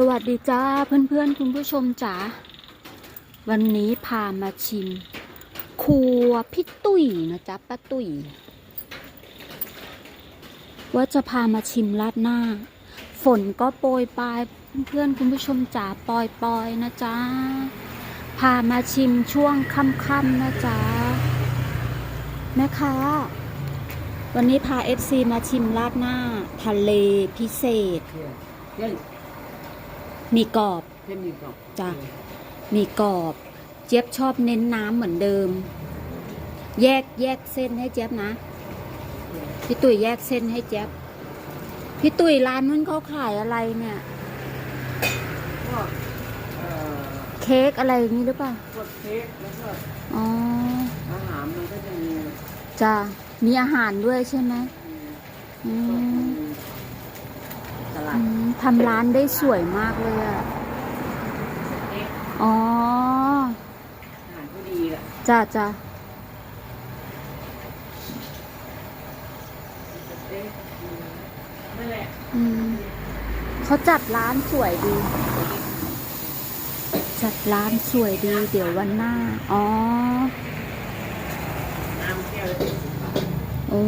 สวัสดีจ้าเพื่อนๆ คุณผู้ชมจ๋าวันนี้พามาชิม ครัวพี่ตุ้ยนะจ๊ะป้าตุ้ยว่าจะพามาชิมราดหน้า ฝนก็โปรยปลายเพื่อนๆคุณผู้ชมจ๋าปล่อยๆนะจ๊ะพามาชิมช่วงค่ำๆนะจ๊ะแม่ค้าวันนี้พาเอฟซีมาชิมราดหน้า ทะเลพิเศษ มีกรอบเล่นมีกรอบจ้ะมีกรอบ เจี๊ยบชอบเน้นน้ำเหมือนเดิม แยกแยกเส้นให้เจี๊ยบนะ พี่ตุ๋ยแยกเส้นให้เจี๊ยบ พี่ตุ๋ยร้านนู้นเขาขายอะไรเนี่ยก็เอ่อเค้กอะไรอย่างนี้หรือเปล่า พวกเค้กแล้วก็อ๋อ อาหารมันก็จะมีจ้ะมีอาหารด้วยใช่ไหมอืก็มมีตลาอืดม ทำร้านได้สวยมากเลยอะเค้กอ๋ออาหารก็ดีแหละจ้ะจ้ะเค้กนั่นแหละอืมเขาจัดร้านสวยดี จัดร้านสวยดี เดี๋ยววันหน้า อ๋อ น้ำแก้วละสิบบาทโอ้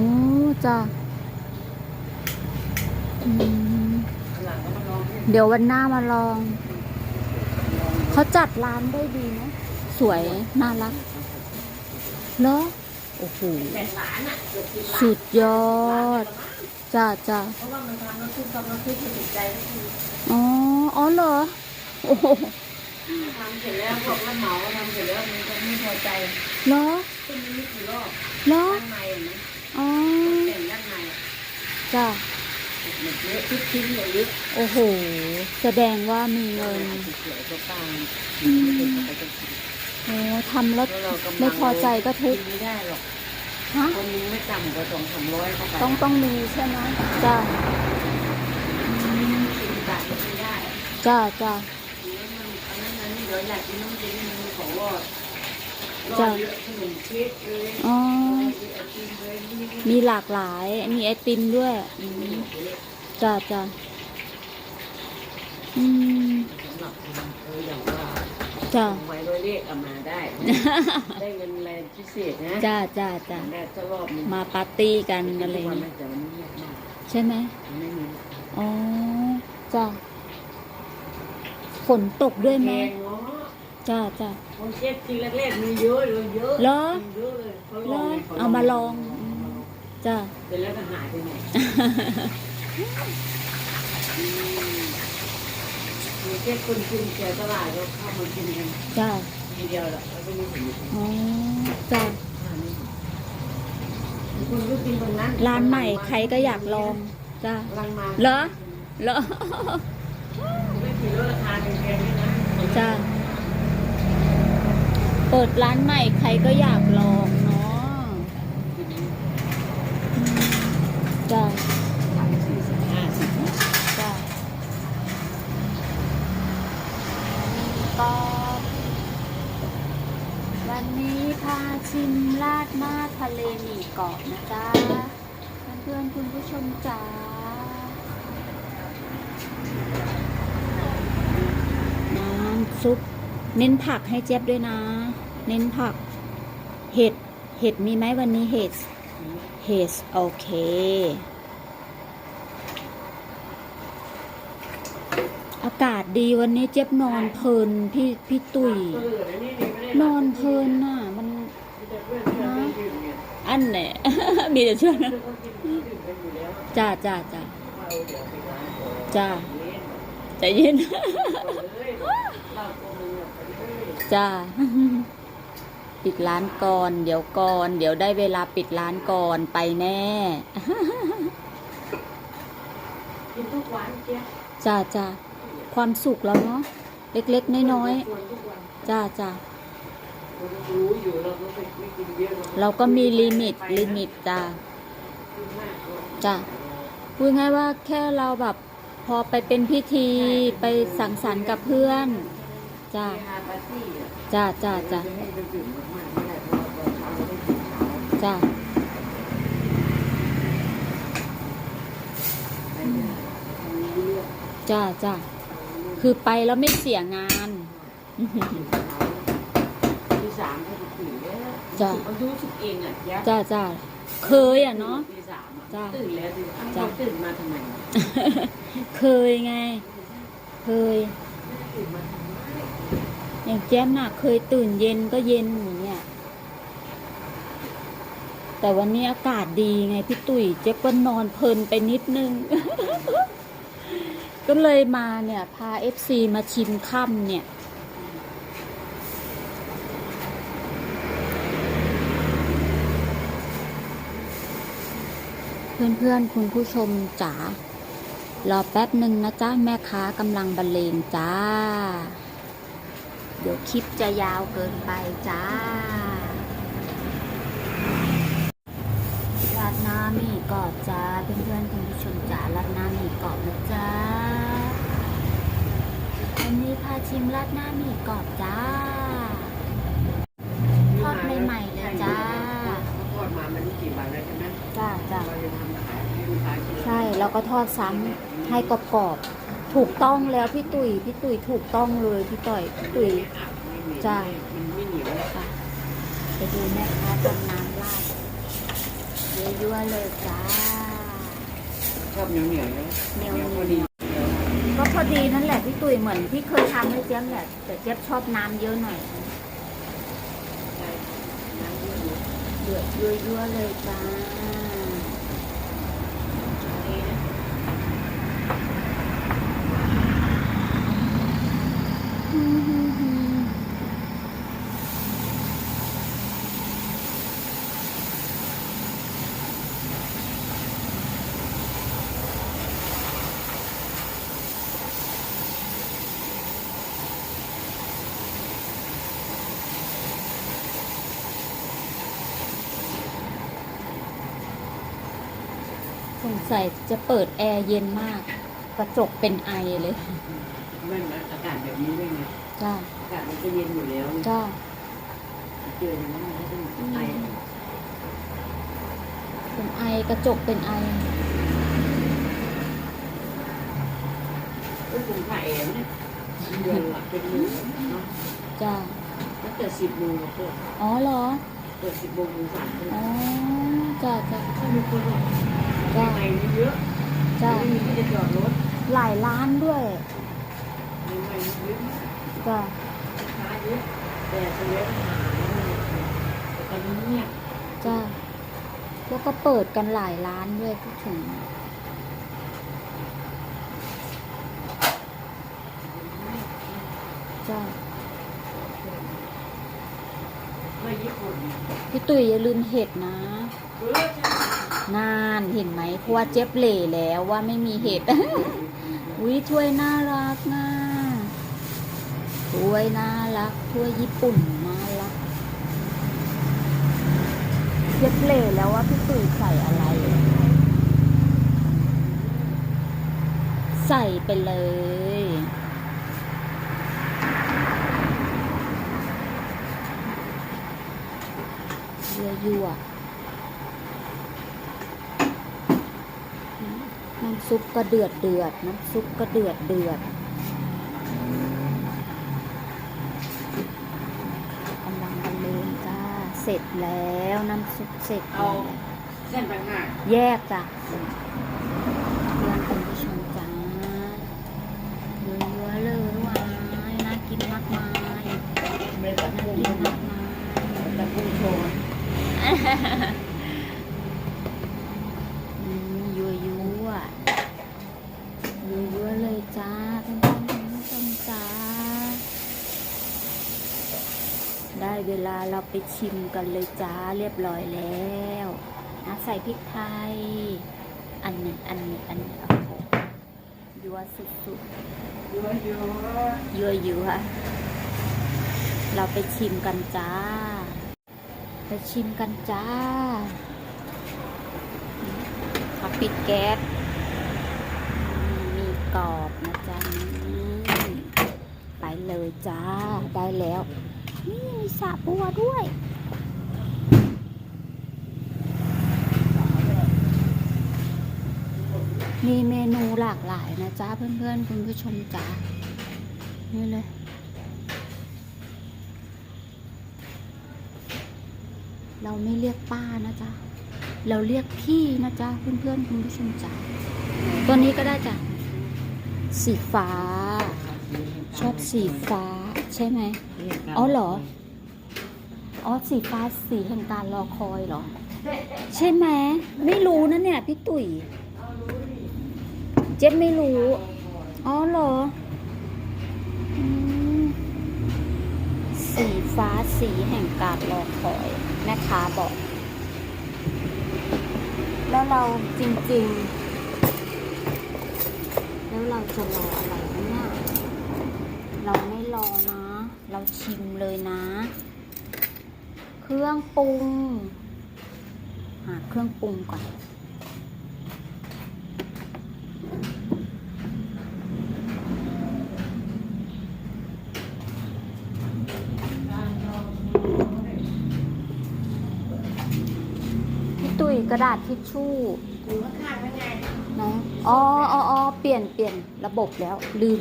จ้ะอืม เดี๋ยววันหน้ามาลองลอง เขาจัดร้านได้ดีนะ สวย น่ารักเหรอโอ้โหแปดล้านอะเกือบสิบล้านสุดยอด จ้าจ้าเพราะว่ามันทำน้ำซุปทำน้ำซุปมันติดใจก็คืออ๋อ อ๋อเหรอ โอ้โหทำเสร็จแล้วพวกรับเหมาทำเสร็จแล้วมันก็ไม่พอใจเหรอต้องมีกี่รอบเหรอด้านในอะนะอ๋อแต่งด้านในอะจ้า หมดเยอะทุกชิ้นเลยเยอะโอ้โห แสดงว่ามีเงินเขียวก็ตามอืมโอ้ทำแล้วไม่พอใจก็ทุกข์ไม่ได้หรอกฮะคนนึงไม่ต่ำกว่าสองสามร้อยเข้าไปต้องต้องมีใช่ไหมจ้าสิบบาทก็ไม่ได้จ้าจ้าอันนั้นอันนี้เดี๋ยวอยากกินน้ำจิ้มมันของรอดรอ จ้ะดเยอะขนมเค้กเลยอ๋อไอติมเลยนี่มีหลากหลาย มีไอติมด้วยอืมจ้าจ้าอืมสำหรับคนเอออย่างว่าจ้าไว้ร้อยเลขเอามาได้ ได้เงินอะไรพิเศษนะจ้าจ้าจ้าได้จะรอบหนึงมาปาร์ตี้กันอะไรทุกวันเงี้ยไม่แต่มันเงียบมากใช่ไหมมันไม่มีอ๋อจ้าฝนตกด้วยแพไหมงเนาะ จ้าจ้าคนเช็คกินแรกๆมีเยอะเลยเยอะเหรอมีเยอะเลยเขาลแล้อวงไงขเอามาลองอืมจ้าเสร็จแล้วก็หายไปไหนมีแค่คนกินแถวตลาดก็เข้ามากินกันจ้าทีเดียวแหละแล้วก็ไม่ถึงอ๋อจ้าคุณก็กินตรงนั้นร้านใหม่ใครก็อยากลองจ้าลังมาเหรอเหรอไม่ถือว่าราคาแพงๆด้วยนะจ้า เปิดร้านใหม่ใครก็อยากลองเนาะจ้าสามสี่สิบห้าสิบนะจ้าก็วันนี้พาชิมราดหน้าทะเลหมี่กรอบนะจ๊ะเพื่อนๆคุณผู้ชมจ๋าน้ำซุป เน้นผักให้เจี๊ยบด้วยนะ เน้นผัก เห็ด เห็ดมีไหมวันนี้เห็ด เห็ดโอเค อากาศดีวันนี้เจี๊ยบนอนเพลินพี่พี่ตุย นอนเพลินน่ะ มันมีแต่เพื่อนเพื่อนดื่มเนี่ยอันไหนมีแต่เชื่อนะจ่ากินดื่มกันอยู่แล้วจ้าจ้าจ้าว่าเอาเดี๋ยวไปร้านก่อนจ้าใจเย็น เลยเล่าตัวมึงอะไปเลย จ้าปิดร้านก่อน เดี๋ยวก่อน เดี๋ยวได้เวลาปิดร้านก่อนไปแน่กินทุกวันเจ๊จ้าจ้าความสุขแล้วเนาะเล็กๆน้อยนทุกวันๆจ้าจ้าเราก็มีลิมิตลิมิตจ้าจ้าพูดง่ายว่าแค่เราแบบพอไปเป็นพิธีไปสังสรรค์กับเพื่อน จ้าไปหาปาร์ตี้อะจ้าจ้าจ้าจะให้เราดื่มมากๆไม่ได้เพราะว่าตอนเช้าเราไม่กินเช้าจ้าไปไม่ได้ทำรู้เรื่องจ้าจ้าทำรู้เรื่องคือไปแล้วไม่เสียงานตีสามก็จะตื่นแล้วจ้ะมันรู้สึกเองอะยะจ้าจ้าเคยอะเนาะตีสามอะจ้ะตื่นแล้วตื่นจ้ะตื่นมาทำไม เคยไง เคยตื่นมาทำไม อย่างแจ้มน่ะเคยตื่นเย็นก็เย็นอย่างเงี้ยแต่วันนี้อากาศดีไงพี่ตุ๋ยเจ๊ก็นอนเพลินไปนิดนึง ก็เลยมาเนี่ยพาเอฟซีมาชิมค่ำเนี่ยเพื่อนๆ คุณผู้ชมจ๋ารอแป๊บหนึ่งนะจ๊ะ แม่ค้ากำลังบรรเลงจ้า เดี๋ยวคลิปจะยาวเกินไปจ้าราดหน้ามีกรอบจ้าเพื่อนๆคุณผู้ชมจ๋าราดหน้ามีกรอบนะจ้าวันนี้พาชิมราดหน้ามีกรอบจ้าทอดใหม่ๆเลยจ้าทอดมามันกี่วันแล้วใช่ไหมจ้าจ้าเราจะทำขายให้ลูกค้ากินใช่แล้วก็ทอดซ้ำให้กรอบๆ ถูกต้องแล้วพี่ตุ๋ยพี่ตุ๋ยถูกต้องเลยพี่ต่อยพี่ตุ๋ยจ้ะมันไม่เหนียวค่ะไปดูแม่ค้าทำน้ำราดยั่วๆเลยจ้าชอบเหนียวเหนียวๆนะเหนียวๆพอดีก็พอดีนั่นแหละพี่ตุ๋ยเหมือนที่เคยทำให้เจี๊ยบแหละแต่เจี๊ยบชอบน้ำเยอะหน่อยใช่น้ำเยอะอยู่เดือดยั่วๆเลยจ้า สงสัยจะเปิดแอร์เย็นมาก กระจกเป็นไอเลยไม่มาอากาศแบบนี้ด้วยไงจ้าอากาศมันจะเย็นอยู่แล้วจ้าเจออย่างนั้นมันก็ต้องไอเป็นไอกระจกเป็นไอก็คงถ่ายแอร์เนี่ยเดือนละเป็นหมื่นเนาะจ้าตั้งแต่สิบโมงเราเปิดอ๋อเหรอเปิดสิบโมงถึงสามทุ่มอ๋อจ้าจ้าถ้ามีคนบอก จ้าไอนี่เยอะจ้าไม่มีที่จะจอดรถหลายร้านด้วยมีไอเยอะจ้าลูกค้าเยอะแต่เสลียหาแต่ตอนนี้เนี่ยจ้าแล้วก็เปิดกันหลายร้านด้วยพูดถึงจ้า ไม่ ญี่ปุ่นพี่ตุ๋ยอย่าลืมเห็ดนะ เออใช่นานเห็นไหมเพราะว่าเจ็บเหล่แล้วว่าไม่มีเห็ด อุ้ยถ้วยน่ารักนะถ้วยน่ารักถ้วยญี่ปุ่นน่ารักเจ็บเหล่แล้วว่าพี่ตุ๋ยใส่อะไร ใส่ไปเลย ยั่วยั่วๆน้ำซุปก็เดือดเดือด น้ำซุปก็เดือดเดือดกำลังบรรเลงจ้า เสร็จแล้วน้ำซุปเสร็จเอาแล้วเส้นไปห้าแยกจ้ะเพื่อนคุณผู้ชมจ้าเยอะๆเลยหวายน่ากินมากมาย เม็ดละ น่า กุ้ง กินมากมาย ละกุ้งโชว์ อืม ยั่วยั่วยั่วยั่วๆเลยจ้าเพื่อนๆคุณผู้ชมจ้า ได้เวลาเราไปชิมกันเลยจ้าเรียบร้อยแล้วนะใส่พริกไทย อันนี้อันนี้อันนี้โอ้โหยั่วสุดๆเยอะเยอะยั่วยั่วเราไปชิมกันจ้า ไปชิมกันจ้าเอาปิดแก๊ส มีกรอบนะจ๊ะนี่ไปเลยจ้า ได้แล้ว นี่มีสาบัวด้วยมีเมนูหลากหลายนะจ๊ะเพื่อนๆ คุณผู้ชมจ้านี่เลย เราไม่เรียกป้านะจ๊ะ เราเรียกพี่นะจ๊ะเพื่อนๆคุณผู้ชมจ๋าตัวนี้ก็ได้จ้ะสีฟ้า ชอบสีฟ้าใช่ไหมอ๋อเหรอ อ๋อสีฟ้าสีแห่งการรอคอยเหรอ ใช่ไหมไม่รู้นะเนี่ยพี่ตุ๋ยเจ๊ไม่รู้ อ๋อเหรอสีฟ้าสีแห่งการรอคอย แม่ค้าบอก แล้วเราจริงๆ แล้วเราจะรออะไรเนี่ยเราไม่รอนะ เราชิมเลยนะ เครื่องปรุง หาเครื่องปรุงก่อน กระดาษทิชชู่อยู่ข้างๆนั่นไงไหนอ๋ออ๋ออ๋อเปลี่ยนเปลี่ยนระบบแล้ว ลืม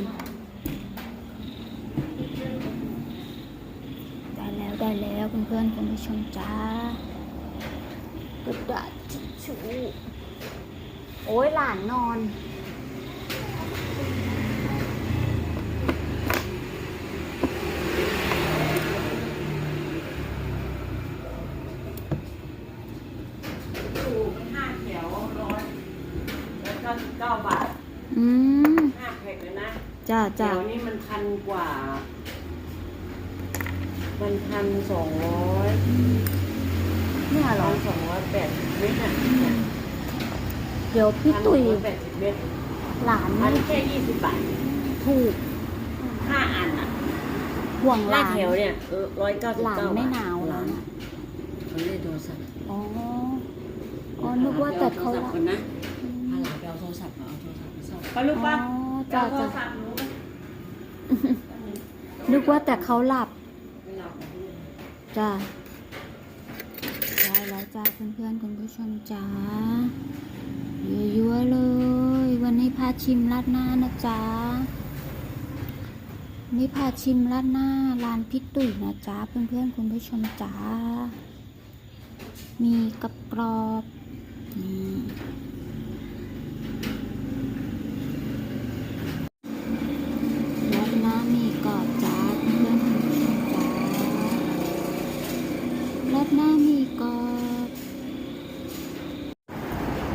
ได้แล้วได้แล้วเพื่อนๆคุณผู้ชมจ้ากระดาษทิชชู่โอ้ยหลานนอน ถูกห้าแถวร้อยแล้วก็เก้าบาท อืม ห้าแพ็คเลยนะ จ้าแถจ้าวนี้มันพันกว่า มันพันสองร้อยเนี่ยเหรร้ออยสองร้อยแปดสิบเมตรอะเดี๋ยวพี่ตุ๋ยแปดสิบเมตรหลานอัไม่นแค่ยี่สิบบาทถูกห้าอันอะห่วงหหน้าลานแถวเนี่ยร้อยเก้าสิบหลานเก้าบาทไม่หนาวเหรอเขาเรียกโทรศัพท์อ๋ออ๋อนึกว่าแต่เขาอโทรศัพท์กันนะอืพามหลานไปเอาโทรศัพท์มาเอาโทรศัพท์มาซ่อมไปลูกอ๋ป่ะอจ้าเอาโทรจ้าศัพท์หนู นึกว่าแต่เขาหลับไม่หลับนะพี่จ้าได้แล้วจ้าเพื่อนๆคุณผู้ชมจ้ายั่วๆเลย วันนี้พาชิมราดหน้านะจ๊ะนี่พาชิมราดหน้าร้านพี่ตุ๋ยนะจ๊ะเพื่อนๆคุณผู้ชมจ้ามีกระกรอบนี่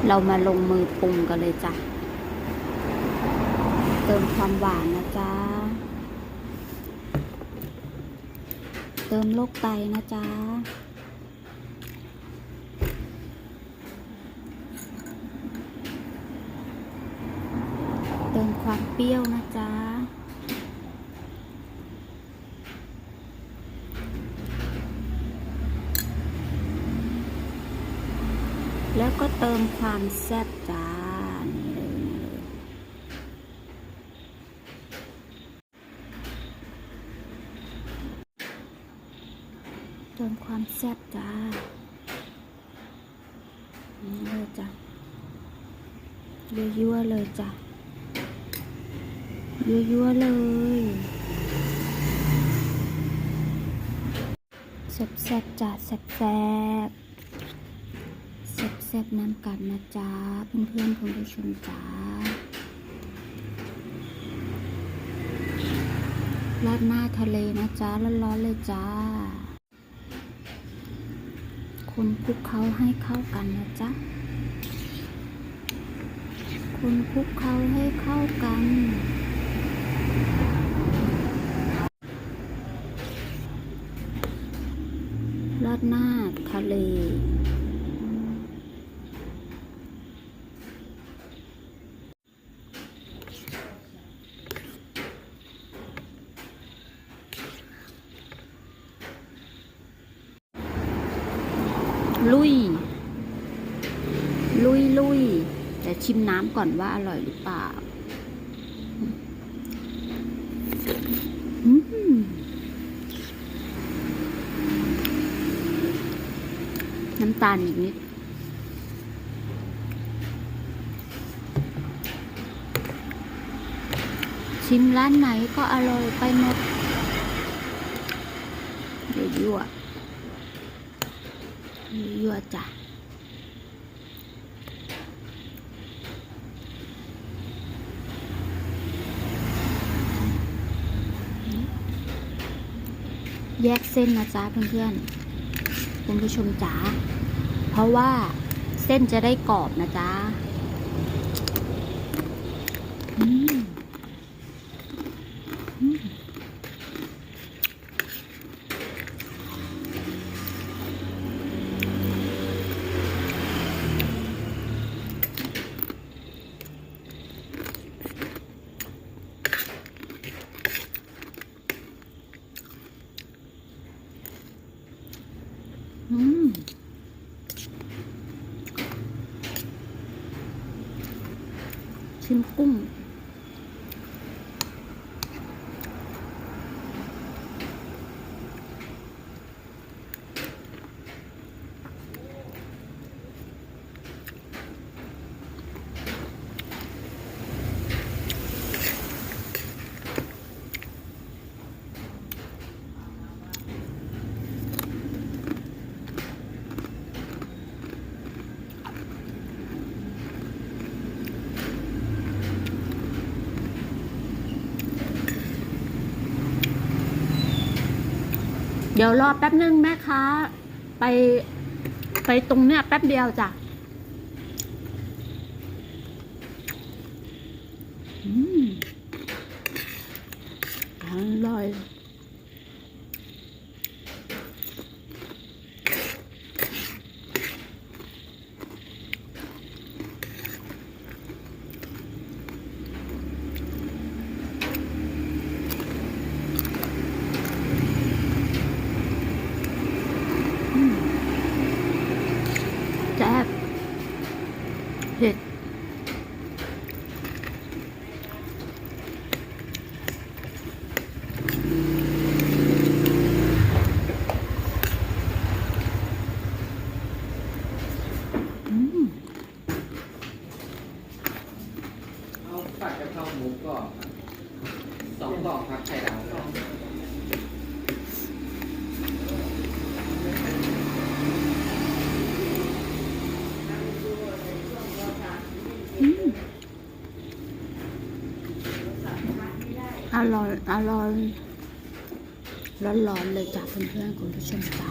เรามาลงมือปรุงกันเลยจ้ะ เติมความหวานนะจ๊ะ เติมโรคไตนะจ๊ะ เติมความเปรี้ยวนะจ๊ะ แล้วก็เติมความแซ่บจ้านี่เลยนี่เลยเติมความแซ่บจ้านี่เลยจ้ะยั่วๆเลยจ้ะยั่วๆเลยแซ่บๆจ้ะแซ่บๆแซ่บๆน้ำกันนะจ๊ะ เพื่อนๆคุณผู้ชมจ้าราดหน้าทะเลนะจ๊ะ ร้อนๆเลยจ้าคนคลุกเขาให้เข้ากันนะจ๊ะคนคลุกเขาให้เข้ากันราดหน้าทะเลย ลุยลุยแต่ชิมน้ำ ก่อนว่าอร่อยหรือเปล่าน้ำตาลอีกนิด ชิมร้านไหนก็อร่อยไปหมดเดี๋ยวยั่วยั่วจ้ะ แยกเส้นนะจ๊ะเพื่อนๆคุณผู้ชมจ๋าเพราะว่าเส้นจะได้กรอบนะจ๊ะอืมอืมอืม ชิม เดี๋ยวรอแป๊บนึงแม่ค้าไปไปตรงเนี้ยแป๊บเดียวจ้ะอืมอร่อย แซ่บเผ็ดอืม เอาผัดกะเพราหมูกรอบครับสองกล่องครับไข่ดาวครับ อืมอ ร่อยอร่อยร้อนๆเลยจ้ะเพื่อนๆคุณผู้ชมจ้า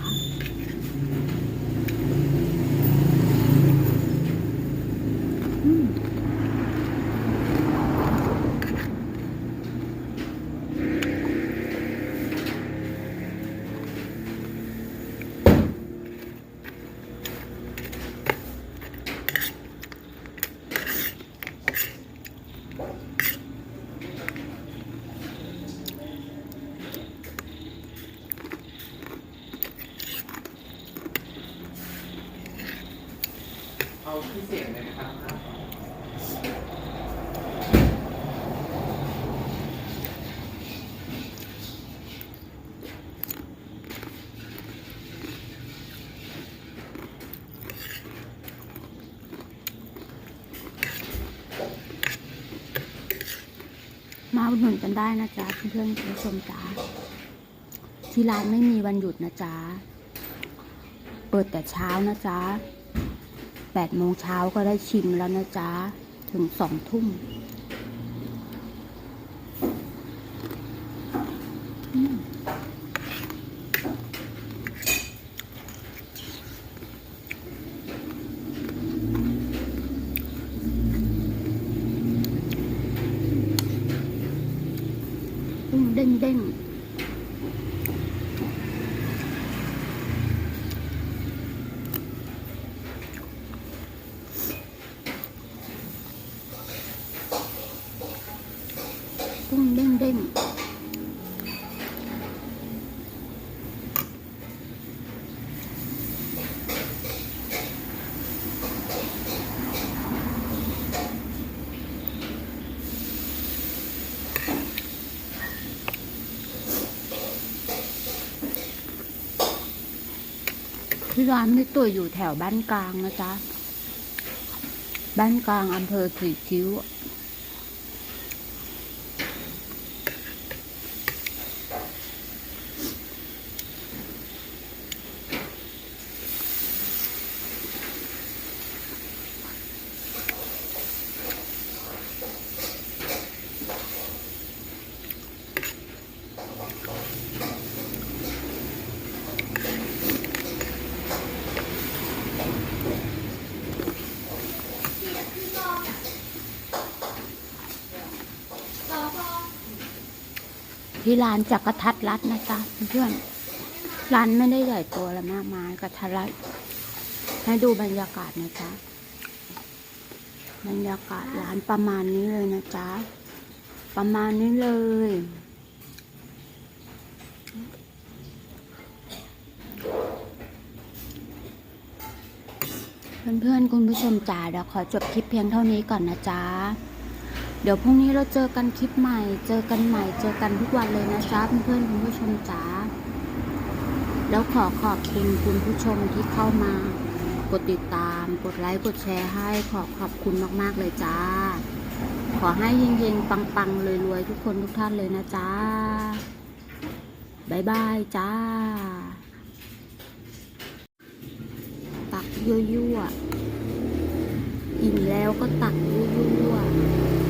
พิเศษเลยนะครับมาอุดหนุนกันได้นะจ๊ะเพื่อนๆคุณผู้ชมจ้าที่ร้านไม่มีวันหยุดนะจ๊ะ เปิดแต่เช้านะจ๊ะ แปดโมงเช้าก็ได้ชิมแล้วนะจ๊ะ ถึงสองทุ่มอืมกุ้งเด้งเด้งกุ้งเด้งเด้ง ที่ร้านไม่ตัวอยู่แถวบ้านกลางนะจ๊ะ บ้านกลางอำเภอสีคิ้ว ที่ร้านจักรทัดรัดนะจ๊ะเพื่อนร้านไม่ได้ใหญ่โตอะไรมากมายกระทัดรัดให้ดูบรรยากาศนะจ๊ะบรรยากาศร้านประมาณนี้เลยนะจ๊ะประมาณนี้เลยเพื่อนๆ คุณผู้ชมจ๋าเดี๋ยวขอจบคลิปเพียงเท่านี้ก่อนนะจ๊ะ เดี๋ยวพรุ่งนี้เราเจอกันคลิปใหม่ เจอกันใหม่ เจอกันทุกวันเลยนะจ๊ะเพื่อนๆคุณผู้ชมจ๋า แล้วขอขอบคุณคุณผู้ชมที่เข้ามา กดติดตาม กดไลค์ กดแชร์ให้ ขอขอบคุณมากๆเลยจ้า ขอให้เฮงๆ ปังๆรวยๆทุกคนทุกท่านเลยนะจ๊ะบายบายจ้า ตักยั่วๆอิ่มแล้วก็ตักยั่วๆ